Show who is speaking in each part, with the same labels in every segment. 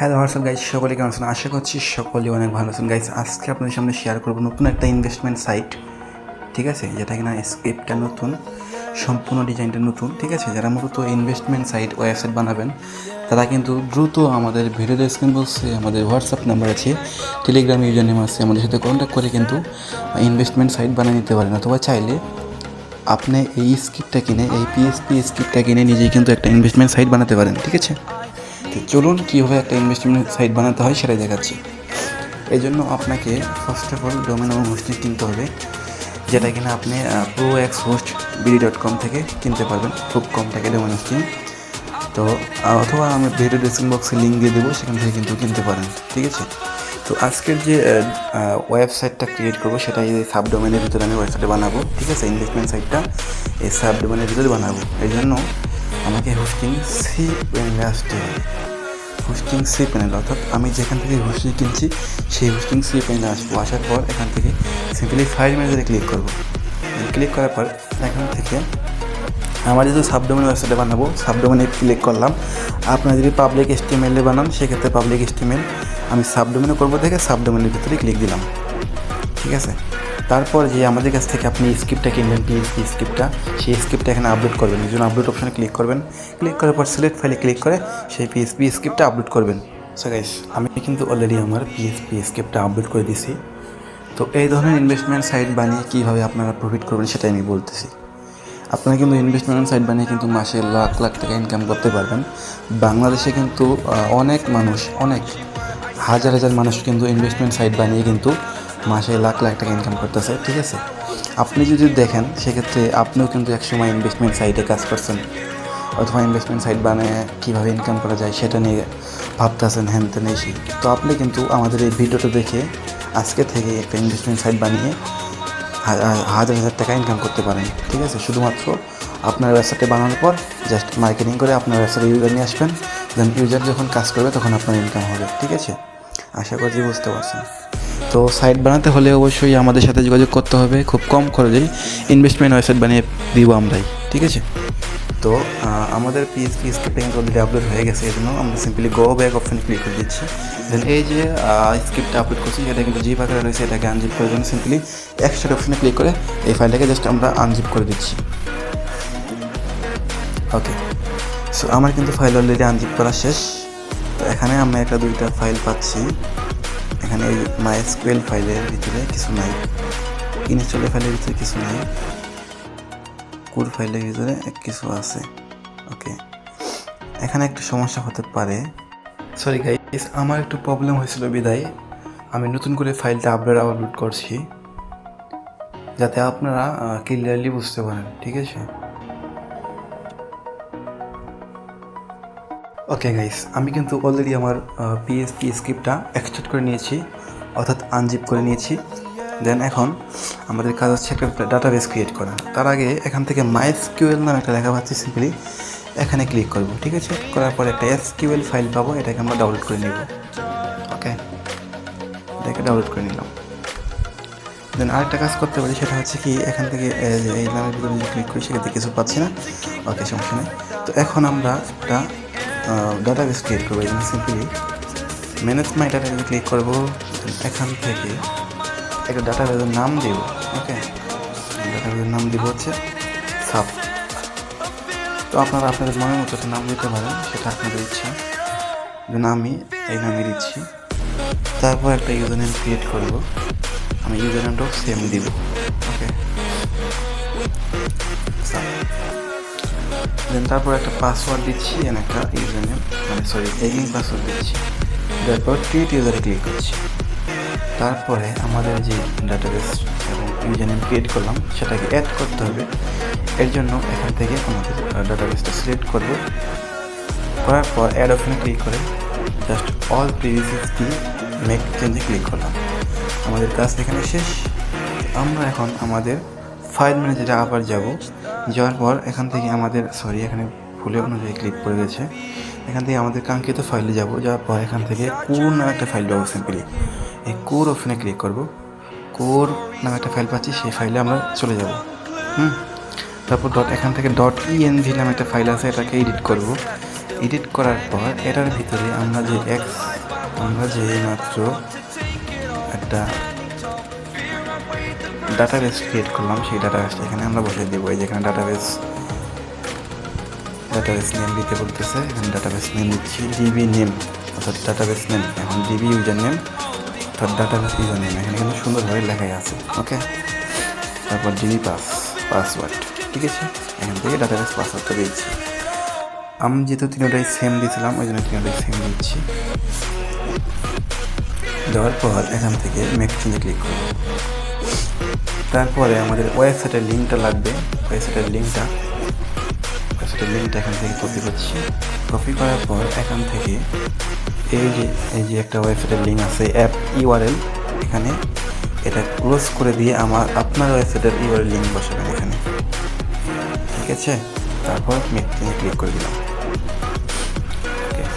Speaker 1: Hello WhatsApp guys সকলে কেমন আছেন? আশা করছি সকলে অনেক ভালো আছেন। গাইজ আজকে আপনাদের সামনে শেয়ার করব নতুন একটা ইনভেস্টমেন্ট সাইট ঠিক আছে? যেটা কিনা স্ক্রিপ্টটা নতুন, সম্পূর্ণ ডিজাইনটা নতুন, ঠিক আছে? যারা মূলত ইনভেস্টমেন্ট সাইট ওয়েবসাইট বানাবেন, তারা কিন্তু দ্রুত আমাদের ভিডিও স্ক্রিন বলছে আমাদের হোয়াটসঅ্যাপ নাম্বার আছে টেলিগ্রাম ইউজার নেম আছে, আমাদের সাথে কন্ট্যাক্ট করে কিন্তু ইনভেস্টমেন্ট সাইট বানিয়ে নিতে পারেন। অথবা চাইলে আপনি এই স্ক্রিপ্টটা কিনে, এই পিএসপি স্ক্রিপ্টটা কিনে নিজেই কিন্তু একটা ইনভেস্টমেন্ট সাইট বানাতে পারেন, ঠিক আছে? তো চলুন কীভাবে একটা ইনভেস্টমেন্ট সাইট বানাতে হয় সেটাই দেখাচ্ছি। এই জন্য আপনাকে ফার্স্ট অফ অল ডোমেন এবং হোস্টিং কিনতে হবে, যেটা কিনা আপনি pro x host BD dot com থেকে কিনতে পারবেন। খুব কম টাকা ডোমেন হোস্টিং তো, অথবা আমি ভিডিও ডিসক্রিপশন বক্সে লিঙ্ক দিয়ে দেবো, সেখান থেকে কিন্তু কিনতে পারেন। ঠিক আছে? তো আজকের যে ওয়েবসাইটটা ক্রিয়েট করব, সেটা এই সাবডোমেনের ভিতরে আমি ওয়েবসাইটে বানাবো। ঠিক আছে? ইনভেস্টমেন্ট সাইটটা এই সাবডোমেনের ভিতরে বানাবো। এই জন্য আমাকে হোস্টিং সি প্যানেলে আসতে হবে হোস্টিং সি প্যানেল অর্থাৎ আমি যেখান থেকে হোস্টিং কিনছি, সেই হোস্টিং সি প্যানেলে আসব। আসার পর এখান থেকে সিম্পলি ফাইল ম্যানেজারে ক্লিক করব। ক্লিক করার পর এখান থেকে আমার যেহেতু সাবডোমেন ওয়েবসাইটে বানাবো সাবডোমেনে ক্লিক করলাম। আপনারা যদি পাবলিক এস্টিমেলে বানান, সেক্ষেত্রে পাবলিক এস্টিমেল আমি সাবডোমেনে করব দেখে সাবডোমেনের ভিতরে ক্লিক দিলাম। ঠিক আছে? তারপর যে আমাদের কাছ থেকে আপনি স্ক্রিপ্টটা কিনবেন পিএসপি স্ক্রিপ্টটা সেই স্ক্রিপ্টটা এখানে আপলোড করবেন। এই জন্য আপলোড অপশানে ক্লিক করবেন। ক্লিক করার পর সিলেক্ট ফাইলে ক্লিক করে সেই পিএসপি স্ক্রিপ্টটা আপলোড করবেন। সো গাইস আমি কিন্তু অলরেডি আমার পিএসপি স্ক্রিপ্টটা আপলোড করে দিছি তো এই ধরনের ইনভেস্টমেন্ট সাইট বানিয়ে কীভাবে আপনারা প্রফিট করবেন সেটাই আমি বলতেছি। আপনারা কিন্তু ইনভেস্টমেন্ট সাইট বানিয়ে কিন্তু মাসে লাখ লাখ টাকা ইনকাম করতে পারবেন। বাংলাদেশে কিন্তু অনেক মানুষ, অনেক হাজার হাজার মানুষ কিন্তু ইনভেস্টমেন্ট সাইট বানিয়ে কিন্তু মাসে লাখ লাখ টাকা ইনকাম করতেছে, ঠিক আছে? আপনি যদি দেখেন, সেক্ষেত্রে আপনিও কিন্তু একসময় ইনভেস্টমেন্ট সাইটে কাজ করছেন। অথবা ইনভেস্টমেন্ট সাইট বানিয়ে কীভাবে ইনকাম করা যায় সেটা নিয়ে ভাবতেছেন হ্যান তেন এসে তো আপনি কিন্তু আমাদের এই ভিডিওটা দেখে আজকে থেকে একটা ইনভেস্টমেন্ট সাইট বানিয়ে হাজার হাজার টাকা ইনকাম করতে পারেন, ঠিক আছে? শুধুমাত্র আপনার ওয়েবসাইটে বানানোর পর জাস্ট মার্কেটিং করে আপনার ওয়েবসাইটে ইউজার নিয়ে আসবেন। দেন ইউজার যখন কাজ করবে, তখন আপনার ইনকাম হবে, ঠিক আছে? আশা করছি বুঝতে পারছেন। তো সাইট বানাতে হলে অবশ্যই আমাদের সাথে যোগাযোগ করতে হবে। খুব কম খরচে ইনভেস্টমেন্ট ওয়েবসাইট বানিয়ে দিব আমরাই, ঠিক আছে? তো আমাদের পিএসপি স্ক্রিপ্টিং অলরেডি আপলোড হয়ে গেছে, এই জন্য আমরা simply go back option click করে দিচ্ছি। দেন এই যে স্ক্রিপ্টটা আপলোড করছি সেটা কিন্তু জিপ আকারে রয়েছে, এটাকে আনজিপ করে জন্য সিম্পলি এক্সট্রা অপশনে ক্লিক করে এই ফাইলটাকে জাস্ট আমরা আনজিপ করে দিচ্ছি। ওকে সো আমার কিন্তু ফাইল অলরেডি আনজিপ করা শেষ। তো এখানে আমরা একটা দুইটা ফাইল পাচ্ছি। এখানে এই মাইএসকিউএল ফাইলের ভিতরে কিছু নাই। ইনস্টলের ফাইলের ভিতরে কিছু নাই। কোর ফাইলের ভিতরে কিছু আছে। ওকে এখানে একটু সমস্যা হতে পারে। সরি গাইস আমার একটু প্রবলেম হয়েছিল বিদায়। আমি নতুন করে ফাইলটা আপলোড আপলোড করছি। যাতে আপনারা ক্লিয়ারলি বুঝতে পারেন, ঠিক আছে? ওকে গাইস আমি কিন্তু অলরেডি আমার পিএসপি স্ক্রিপ্টটা এক্সট্রাক্ট করে নিয়েছি, অর্থাৎ আনজিপ করে নিয়েছি। দেন এখন আমাদের কাজ হচ্ছে একটা ডাটাবেস ক্রিয়েট করা। তার আগে এখান থেকে মাইএসকিউএল নামে একটা লেখা পাচ্ছি সিম্পলি এখানে ক্লিক করব, ঠিক আছে? করার পর একটা এসকিউএল ফাইল পাবো, এটাকে আমরা ডাউনলোড করে নিব। ওকে এটাকে ডাউনলোড করে নিলাম। দেন আরেকটা কাজ করতে পারি, সেটা হচ্ছে কি, এখান থেকে এই নামের ভিতরে ক্লিক করি সেক্ষেত্রে কিছু পাচ্ছি না। ওকে সমস্যা নেই। তো এখন আমরা একটা ডাটাবেস ক্রিয়েট করব, এই সিম্পলি ম্যানেজ মাই ডাটাবেসে ক্লিক করব, এখান থেকে একটা ডাটাবেসের নাম দিব ওকে ডাটাবেসের নাম দিব হচ্ছে সাব তো আপনারা আপনাদের মনের মতো একটা নাম দিতে পারেন, সেটা আপনাদের ইচ্ছা। দেন আমি এই নামে দিচ্ছি। তারপর একটা ইউজার নেম ক্রিয়েট করব, আমি ইউজার নেমটাও সেম দিব ওকে দেন, তারপর একটা পাসওয়ার্ড দিচ্ছি এন একটা ইউজার নেম মানে সরি এগিং পাসওয়ার্ড দিচ্ছি। তারপর ক্রিয়েট ইউজারে ক্লিক করছি। তারপরে আমাদের যে ডাটাবেস এবং ইউজার নেম ক্রিয়েট করলাম, সেটাকে অ্যাড করতে হবে। এর জন্য এখান থেকে আমাদের ডাটাবেসটা সিলেক্ট করব। করার পর অ্যাড অপশনে ক্লিক করে জাস্ট অল প্রিভিয়াস দিয়ে মেক চেঞ্জে ক্লিক করলাম। আমাদের কাজ এখানে শেষ। আমরা এখন আমাদের ফাইল ম্যানেজারে আবার যাব। যাওয়ার পর এখান থেকে আমাদের সরি এখানে ভুলে অনুযায়ী ক্লিক করে গেছে। এখান থেকে আমাদের কাঙ্ক্ষিত ফাইলে যাব, যাওয়ার পর এখান থেকে কোর নামে একটা ফাইল পাবো সিম্পলি এই কোর অপশনে ক্লিক করব। কোর নামে একটা ফাইল পাচ্ছি, সেই ফাইলে আমরা চলে যাব। হুম? তারপর ডট এখান থেকে ডট ইএনভি নামে একটা ফাইল আছে, এটাকে এডিট করব। এডিট করার পর এটার ভিতরে আমরা যে এক্স আমরা যে মাত্র একটা ডাটাবেস ক্রিয়েট করলাম, সেই ডাটাবেসটা এখানে আমরা বসে দেবো। এই যেখানে ডাটাবেস ডাটাবেস নেম দিতে বলতেছে, এখানে ডাটাবেস নেম দিচ্ছি ডিবি নেম অর্থাৎ ডাটাবেস নেম এখন ডিবি ইউজার নেম অর্থাৎ ডাটাবেস ইউজার নেম এখানে কিন্তু সুন্দরভাবে লেখাই আছে ওকে তারপর ডিবি পাস পাসওয়ার্ড ঠিক আছে? এখান থেকে ডাটাবেস পাসওয়ার্ডটা দিচ্ছি। আমি যেহেতু তিনটাই সেম দিয়েছিলাম, ওই জন্য তিনটাই সেম দিচ্ছি। দেওয়ার পর এখান থেকে মেক চেঞ্জে ক্লিক করব। তারপরে আমাদের ওয়েবসাইটের লিঙ্কটা লাগবে। ওয়েবসাইটের লিঙ্কটা ওয়েবসাইটের লিঙ্কটা এখান থেকে কপি করছি। কপি করার পর এখান থেকে এই যে এই যে একটা ওয়েবসাইটের লিঙ্ক আছে অ্যাপ ইউআরএল এখানে এটা ক্লোজ করে দিয়ে আমার, আপনার ওয়েবসাইটের ইউআরএল লিঙ্ক বসাবেন এখানে। ঠিক আছে? তারপর মেক চেঞ্জে ক্লিক করে দিলাম।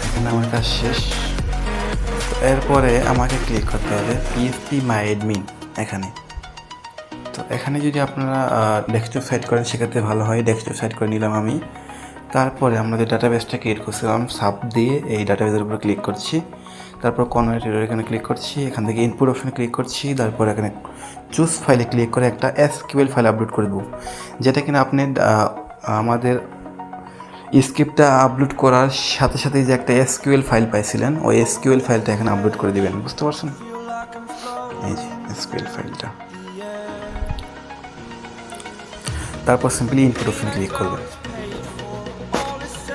Speaker 1: এখানে আমার কাজ শেষ। এরপরে আমাকে ক্লিক করতে হবে পিএসপি মাই এডমিন এখানে। তো এখানে যদি আপনারা ডেস্কটপ সাইট করেন, সেক্ষেত্রে ভালো হয়। ডেস্কটপ সাইট করে নিলাম আমি। তারপরে আমরা যে ডাটাবেসটা ক্রিয়েট করছিলাম সাব দিয়ে এই ডাটাবেসের উপর ক্লিক করছি। তারপর কনভার্টের এখানে ক্লিক করছি। এখান থেকে ইনপুট অপশনে ক্লিক করছি। তারপর এখানে চুজ ফাইলে ক্লিক করে একটা এসকিউএল ফাইল আপলোড করে দেবো। যেটা কিনা আপনি আমাদের স্ক্রিপ্টটা আপলোড করার সাথে সাথে যে একটা এসকিউএল ফাইল পাইছিলেন, ওই এসকিউএল ফাইলটা এখানে আপলোড করে দিবেন। বুঝতে পারছেন? এই যে এসকিউএল ফাইলটা তারপর সিম্পলি ইনপুট অপশন ক্লিক করবেন।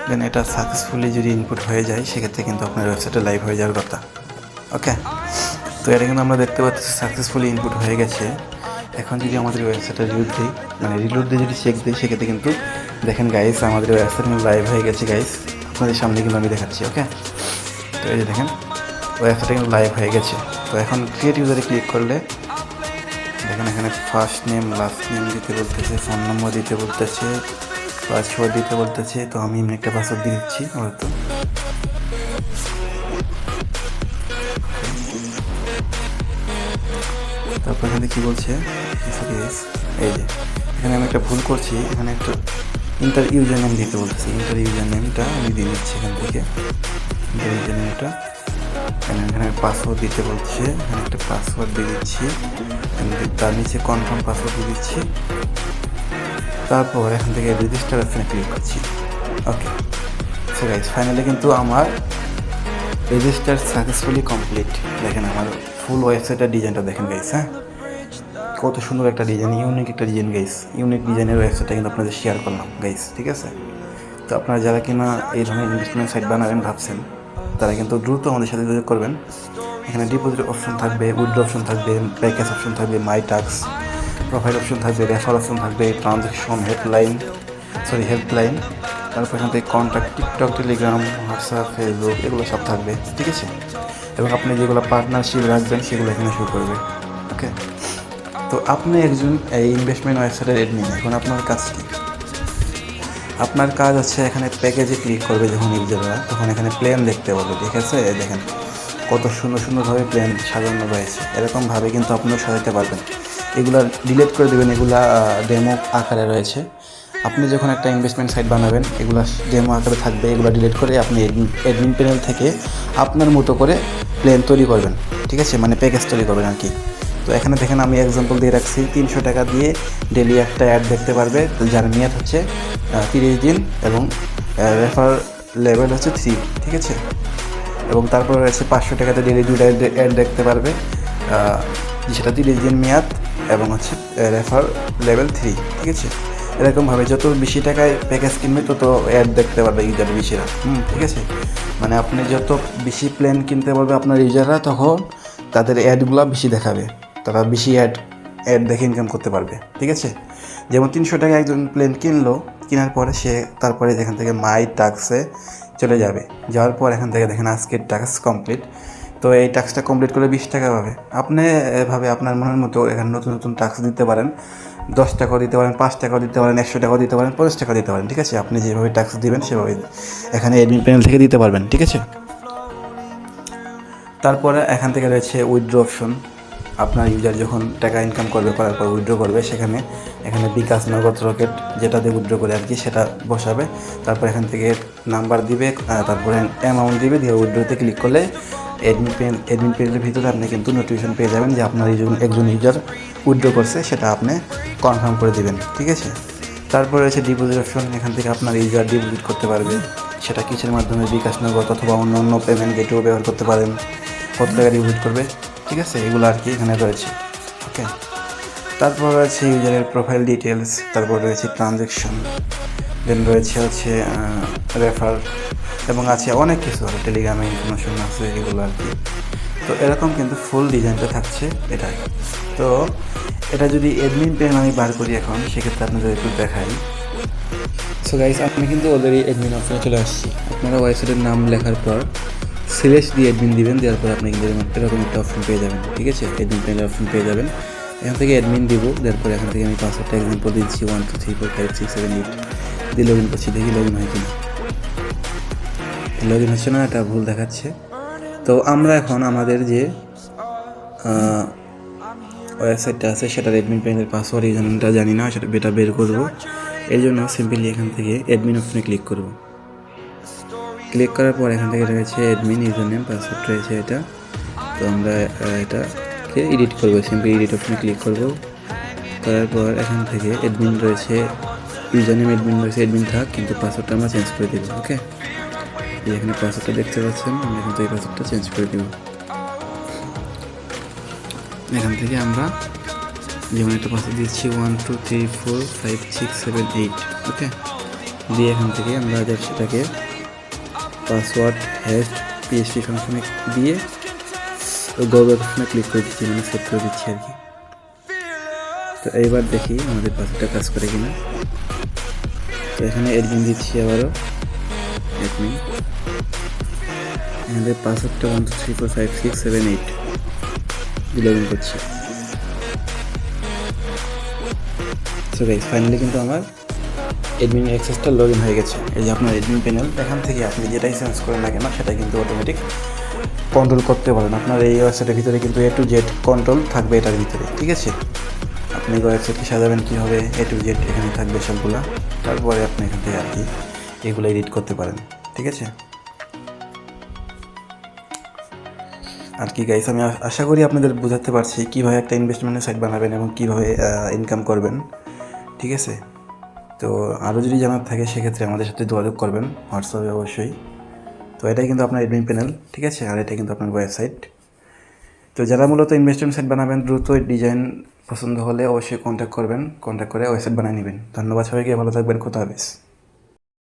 Speaker 1: দেন এটা সাকসেসফুলি যদি ইনপুট হয়ে যায়, সেক্ষেত্রে কিন্তু আপনার ওয়েবসাইটে লাইভ হয়ে যাওয়ার কথা। ওকে তো এটা কিন্তু আমরা দেখতে পাচ্ছি সাকসেসফুলি ইনপুট হয়ে গেছে। এখন যদি আমাদের ওয়েবসাইটে রিলোড দিই মানে রিলোড দিয়ে যদি চেক দিই, সেক্ষেত্রে কিন্তু দেখেন গাইস আমাদের ওয়েবসাইট কিন্তু লাইভ হয়ে গেছে গাইস আপনাদের সামনে কিন্তু আমি দেখাচ্ছি ওকে তো এই যে দেখেন ওয়েবসাইটে কিন্তু লাইভ হয়ে গেছে। তো এখন ক্রিয়েট ইউজারে ক্লিক করলে এখানে ফার্স্ট নেম লাস্ট নেম দিতে বলতেছে ফোন নম্বর দিতে বলতেছে পাসওয়ার্ড দিতে বলতেছে, তো আমি এমনি একটা পাসওয়ার্ড দিয়ে দিচ্ছি হয়তো তারপর এখানে কি বলছে? এই যে, এখানে আমি একটা ভুল করছি, এখানে একটা ইন্টার ইউজার নেম দিতে বলতেছে ইন্টার ইউজার নেমটা আমি দিয়ে দিচ্ছি এখান থেকে। ইন্টার ইউজার নেমটা এখানে এখানে পাসওয়ার্ড দিতে বলছে। এখানে একটা পাসওয়ার্ড দিয়ে দিচ্ছি। তার নিচে কনফার্ম পাসওয়ার্ড দিয়ে দিচ্ছি। তারপর এখান থেকে রেজিস্টার অপশনে ক্লিক করছি। ওকে সো গাইজ ফাইনালি কিন্তু আমার রেজিস্টার সাকসেসফুলি কমপ্লিট দেখেন আমার ফুল ওয়েবসাইটের ডিজাইনটা দেখেন গাইস হ্যাঁ? কত সুন্দর একটা ডিজাইন ইউনিক একটা ডিজাইন গাইস ইউনিক ডিজাইনের ওয়েবসাইটটা কিন্তু আপনাদের শেয়ার করলাম গাইস ঠিক আছে? তো আপনারা যারা কিনা এই ধরনের ইনভেস্টমেন্ট সাইট বানাবেন ভাবছেন তারা কিন্তু দ্রুত আমাদের সাথে যোগাযোগ করবেন। এখানে ডিপোজিট অপশন থাকবে উইথড্র অপশন থাকবে প্যাকেজ অপশন থাকবে মাই টাক্স প্রোফাইল অপশন থাকবে রেফার অপশন থাকবে ট্রানজ্যাকশন হেল্পলাইন সরি হেল্পলাইন তারপর এখান থেকে contact TikTok Telegram WhatsApp Facebook এগুলো সব থাকবে, ঠিক আছে? এবং আপনি যেগুলো পার্টনারশিপ রাখবেন, সেগুলো এখানে শুরু করবে ওকে তো আপনি একজন এই ইনভেস্টমেন্ট ওয়েবসাইটের এডমিন এখন আপনার কাজ কি? আপনার কাজ হচ্ছে এখানে প্যাকেজে ক্লিক করবে যখন ইউজাররা তখন এখানে প্ল্যান দেখতে পাবে ঠিক আছে? দেখেন, কত সুন্দর সুন্দরভাবে প্ল্যান সাজানো রয়েছে। এরকমভাবে কিন্তু আপনিও সাজাতে পারবেন। এগুলা ডিলিট করে দেবেন, এগুলা ডেমো আকারে রয়েছে। আপনি যখন একটা ইনভেস্টমেন্ট সাইট বানাবেন, এগুলা ডেমো আকারে থাকবে, এগুলো ডিলিট করে আপনি অ্যাডমিন প্যানেল থেকে আপনার মতো করে প্ল্যান তৈরি করবেন। ঠিক আছে? মানে প্যাকেজ তৈরি করবেন আর কি। তো এখানে দেখেন আমি এক্সাম্পল দিয়ে রাখছি, তিনশো টাকা দিয়ে ডেলি একটা অ্যাড দেখতে পারবে যার মেয়াদ হচ্ছে তিরিশ দিন এবং রেফার লেভেল হচ্ছে থ্রি ঠিক আছে? এবং তারপর রয়েছে পাঁচশো টাকাতে ডেলি দুটা অ্যাড দেখতে পারবে সেটা তিরিশ দিন মেয়াদ এবং হচ্ছে রেফার লেভেল থ্রি ঠিক আছে? এরকমভাবে যত বেশি টাকায় প্যাকেজ কিনবে, তত অ্যাড দেখতে পারবে ইউজার বেশিরা, হুম, ঠিক আছে? মানে আপনি যত বেশি প্ল্যান কিনতে পারবে আপনার ইউজাররা তখন তাদের অ্যাডগুলো বেশি দেখাবে। তারা বেশি অ্যাড অ্যাড দেখে ইনকাম করতে পারবে, ঠিক আছে? যেমন তিনশো টাকা একজন প্লেন কিনলো, কেনার পরে সে তারপরে এখান থেকে মাই টাক্সে চলে যাবে। যাওয়ার পর এখান থেকে দেখেন আজকের টাক্স কমপ্লিট তো এই টাক্সটা কমপ্লিট করে বিশ টাকা পাবে। আপনি এভাবে আপনার মনের মতো এখানে নতুন নতুন টাক্স দিতে পারেন। দশ টাকাও দিতে পারেন, পাঁচ টাকাও দিতে পারেন, একশো টাকাও দিতে পারেন, পঞ্চাশ টাকা দিতে পারেন, ঠিক আছে? আপনি যেভাবে টাক্স দিবেন, সেভাবে এখানে এডমিন প্যানেল থেকে দিতে পারবেন, ঠিক আছে? তারপরে এখান থেকে রয়েছে উইথড্র অপশন আপনার ইউজার যখন টাকা ইনকাম করবে, করার পর উইড্রো করবে, সেখানে, এখানে বিকাশ নগদ রকেট যেটা দিয়ে উইথড্র করে আর কি সেটা বসাবে। তারপর এখান থেকে নাম্বার দিবে তারপরে অ্যামাউন্ট দিবে, দিয়ে উইড্রোতে ক্লিক করলে অ্যাডমিন পেন অ্যাডমিন পেজের ভিতরে আপনি কিন্তু নোটিফিকেশন পেয়ে যাবেন যে আপনার এই একজন ইউজার উইথড্র করছে, সেটা আপনি কনফার্ম করে দেবেন, ঠিক আছে? তারপরে রয়েছে ডিপোজিট অপশন এখান থেকে আপনার ইউজার ডিপোজিট করতে পারবে। সেটা কিসের মাধ্যমে বিকাশ নগদ অথবা অন্য অন্য পেমেন্ট গেটও ব্যবহার করতে পারেন। কত টাকা ডিপোজিট করবে? ঠিক আছে, এগুলো আর কি এখানে রয়েছে। ওকে তারপর রয়েছে ইউজারের প্রোফাইল ডিটেলস তারপর রয়েছে ট্রানজ্যাকশন দেন রয়েছে হচ্ছে রেফার এবং আছে অনেক কিছু আছে টেলিগ্রামে ইনফরমেশন আছে, এগুলো আর কি। তো এরকম কিন্তু ফুল ডিজাইনটা থাকছে এটাই। তো এটা যদি এডমিন পেন আমি বার করি এখন, সেক্ষেত্রে আপনাদের একটু দেখাই। সো গাইস আমি কিন্তু অলরেডি অ্যাডমিন অপশনে চলে আসছি। আপনারা ওয়েবসাইটের নাম লেখার পর সিলেক্ট দিয়ে অ্যাডমিন দিবেন, দেওয়ার পর আপনি কিন্তু এরকম- একটা অপশন পেয়ে যাবেন, ঠিক আছে? অ্যাডমিন প্যানেল অপশন পেয়ে যাবেন। এখান থেকে অ্যাডমিন দিব, দেওয়ার পর এখান থেকে আমি পাসওয়ার্ডটা এক্সাম্পল দিচ্ছি one two three four five six seven eight দিয়ে লগ ইন করছি, দেখি লগ ইন হয় কিনা। লগ ইন হচ্ছে না, এটা ভুল দেখাচ্ছে। তো আমরা এখন আমাদের যে ওয়েবসাইটটা আছে, সেটার অ্যাডমিন প্যানেলের পাসওয়ার্ড এই জানি না, সেটা বেটা বের করব। এই জন্য সিম্পলি এখান থেকে অ্যাডমিন অপশনে ক্লিক করব। ক্লিক করার পর এখান থেকে রয়েছে অ্যাডমিন ইউজার নেম পাসওয়ার্ড রয়েছে এটা। তো আমরা এটাকে এডিট করব সিম্পলি এডিট অপশনে ক্লিক করব। করার পর এখান থেকে অ্যাডমিন রয়েছে ইউজার নেম অ্যাডমিন রয়েছে অ্যাডমিন থাক, কিন্তু পাসওয়ার্ডটা আমরা চেঞ্জ করে দেবো ওকে এখানে পাসওয়ার্ডটা দেখতে পাচ্ছেন, আমরা এখান থেকে পাসওয়ার্ডটা চেঞ্জ করে দেবো। এখান থেকে আমরা যেমন একটা পাসওয়ার্ড দিচ্ছি one two three four five six seven eight okay দিয়ে এখান থেকে আমরা সেটাকে পাসওয়ার্ড হ্যাশ পিএসটি ফাংশনে দিয়ে গগ অপশনে ক্লিক করে দিচ্ছি মানে সেভ করে দিচ্ছি আর কি। তো এইবার দেখি আমাদের পাসওয়ার্ডটা কাজ করে কিনা। তো এখানে এডমিন দিচ্ছি আবারও। এডমিন এখানে পাসওয়ার্ডটা one two three four five six seven eight log in করছি সো ফাইনালি কিন্তু আমার এডমিন অ্যাক্সেসটা লগ ইন হয়ে গেছে। এই যে আপনার এডমিন প্যানেল এখান থেকে আপনি যেটাই চেঞ্জ করেন না কেন, সেটা কিন্তু অটোমেটিক কন্ট্রোল করতে পারেন। আপনার এই ওয়েবসাইটের ভিতরে কিন্তু এ টু জেড কন্ট্রোল থাকবে এটার ভিতরে, ঠিক আছে? আপনি ওয়েবসাইটকে সাজাবেন কীভাবে? এ টু জেড এখানে থাকবে সবগুলা। তারপরে আপনি এখান থেকে আর কি এগুলো এডিট করতে পারেন, ঠিক আছে? আর কি গাইস আমি আশা করি আপনাদের বোঝাতে পারছি কীভাবে একটা ইনভেস্টমেন্টের সাইট বানাবেন এবং কীভাবে ইনকাম করবেন, ঠিক আছে? তো আরও যদি জানার থাকে, সেক্ষেত্রে আমাদের সাথে যোগাযোগ করবেন হোয়াটসঅ্যাপে অবশ্যই। তো এটাই কিন্তু আপনার এডমিন প্যানেল ঠিক আছে? আর এটা কিন্তু আপনার ওয়েবসাইট তো যারা মূলত ইনভেস্টমেন্ট সাইট বানাবেন, দ্রুত ডিজাইন পছন্দ হলে অবশ্যই কন্ট্যাক্ট করবেন। কন্ট্যাক্ট করে ওয়েবসাইট বানিয়ে নেবেন। ধন্যবাদ সবাইকে, ভালো থাকবেন কোথাও হাফেজ।